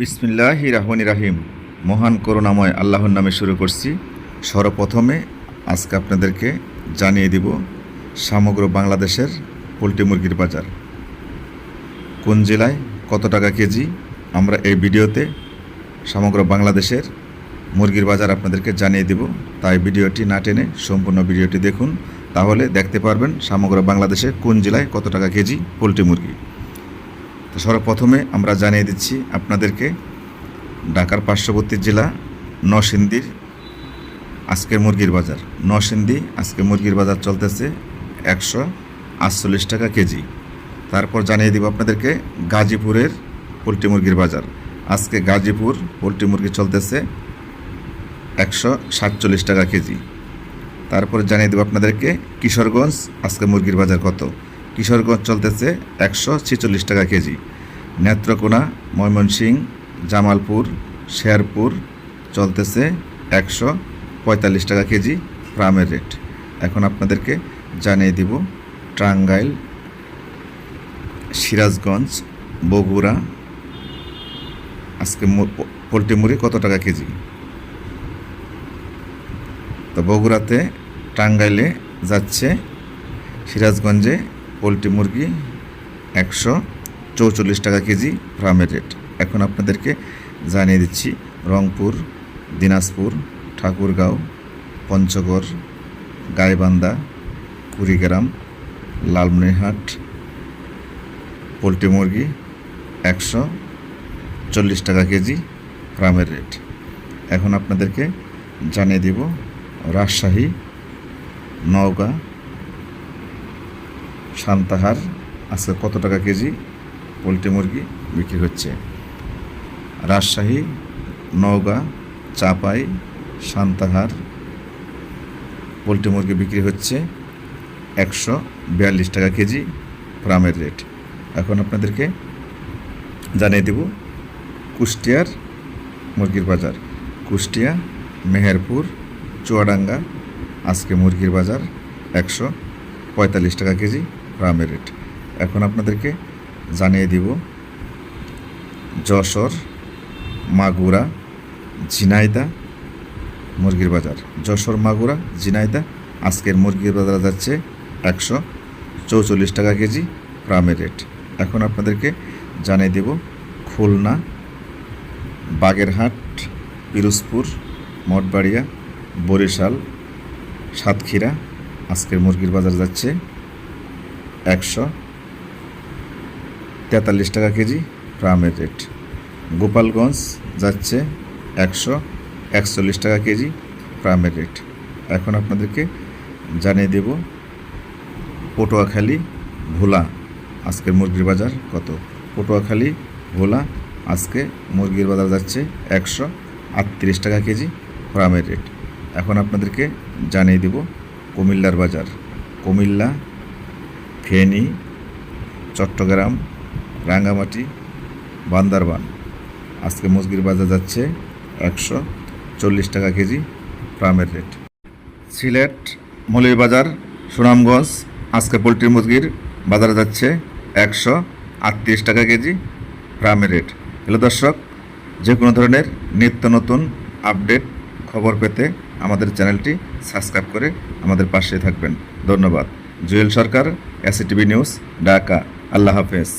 বিসমিল্লাহ রাহমান রাহিম। মহান করুণাময় আল্লাহর নামে শুরু করছি। সর্বপ্রথমে আজকে আপনাদেরকে জানিয়ে দিব সমগ্র বাংলাদেশের পোলট্রি মুরগির বাজার। কোন জেলায় কত টাকা কেজি? আমরা এই ভিডিওতে সমগ্র বাংলাদেশের মুরগির বাজার আপনাদেরকে জানিয়ে দিব। তাই ভিডিওটি না টেনে সম্পূর্ণ ভিডিওটি দেখুন। তাহলে দেখতে পারবেন সমগ্র বাংলাদেশে কোন জেলায় কত টাকা কেজি পোলট্রি মুরগি। তো সর্বপ্রথমে আমরা জানিয়ে দিচ্ছি আপনাদেরকে ঢাকার পার্শ্ববর্তী জেলা নসিন্দির আজকের মুরগির বাজার। নরসিংদী আজকে মুরগির বাজার চলতেছে একশো আটচল্লিশ টাকা কেজি। তারপর জানিয়ে দিব আপনাদেরকে গাজীপুরের পোলট্রি মুরগির বাজার। আজকে গাজীপুর পোলট্রি মুরগি চলতেছে একশো সাতচল্লিশ টাকা কেজি। তারপর জানিয়ে দেবো আপনাদেরকে কিশোরগঞ্জ আজকে মুরগির বাজার কত। কিশোরগঞ্জ চলতেছে একশো ছেচল্লিশ টাকা কেজি। নেত্রকোনা, ময়মনসিংহ, জামালপুর, শেরপুর চলতেছে একশো পঁয়তাল্লিশ টাকা কেজি প্রামের রেট। এখন আপনাদেরকে জানিয়ে দিব টাঙ্গাইল, সিরাজগঞ্জ, বগুড়া, আজকে পোলট্রি মুড়ি কত টাকা কেজি? তো বগুড়াতে, টাঙ্গাইলে যাচ্ছে, সিরাজগঞ্জে পোলট্রি মুরগি একশো চৌচল্লিশ টাকা কেজি ফার্মের রেট। এখন আপনাদেরকে জানিয়ে দিচ্ছি, রংপুর, দিনাজপুর, ঠাকুরগাঁও, পঞ্চগড়, গাইবান্ধা, কুড়িগ্রাম, লালমনিরহাট পোলট্রি মুরগি একশো চল্লিশ টাকা কেজি ফার্মের রেট। এখন আপনাদেরকে জানিয়ে দিব, রাজশাহী, নওগাঁ সান্তাহার আজকে কত টাকা কেজি? পোলট্রি মুরগি বিক্রি হচ্ছে। রাজশাহী, নওগাঁ, চাপাই সান্তাহার পোলট্রি মুরগি বিক্রি হচ্ছে একশো বিয়াল্লিশ টাকা কেজি ফার্মের রেট। এখন আপনাদেরকে জানিয়ে দেব কুষ্টিয়ার মুরগির বাজার। কুষ্টিয়া, মেহেরপুর, চুয়াডাঙ্গা, আজকে মুরগির বাজার একশো পঁয়তাল্লিশ টাকা কেজি। গ্রামের রেট। এখন আপনাদেরকে জানিয়ে দিব যশোর, মাগুরা, ঝিনাইদা, মুরগির বাজার। যশোর, মাগুরা, ঝিনাইদা, আজকের মুরগির বাজার যাচ্ছে একশো চৌচল্লিশ টাকা কেজি গ্রামের রেট। এখন আপনাদেরকে জানিয়ে দেব খুলনা, বাগেরহাট, পিরোজপুর, মঠবাড়িয়া, বরিশাল, সাতক্ষীরা, আজকের মুরগির বাজার যাচ্ছে একশো তেতাল্লিশ টাকা কেজি ফার্মের রেট গোপালগঞ্জ যাচ্ছে একশো একচল্লিশ টাকা কেজি ফার্মের রেট এখন আপনাদেরকে জানিয়ে দেব পটুয়াখালী ভোলা আজকের মুরগির বাজার কত? পটুয়াখালী ভোলা আজকে মুরগির বাজার যাচ্ছে একশো আটত্রিশ টাকা কেজি ফার্মের রেট এখন আপনাদেরকে জানিয়ে দেব কুমিল্লার বাজার। কুমিল্লা ফেনী চট্টগ্রাম, রাঙ্গামাটি, বান্দারবান। আজকে মুরগির বাজার যাচ্ছে একশো চল্লিশ টাকা কেজি ফার্মের রেট। সিলেট মৌলির বাজার সুনামগঞ্জ, আজকে পোলট্রি মুরগির বাজারে যাচ্ছে একশো আটত্রিশ টাকা কেজি ফার্মের রেট। হ্যালো দর্শক, যে কোনো ধরনের নিত্য নতুন আপডেট খবর পেতে আমাদের চ্যানেলটি সাবস্ক্রাইব করে আমাদের পাশে থাকবেন। ধন্যবাদ। Jewel Sarkar ACTV news Dhaka. আল্লাহ হাফেজ।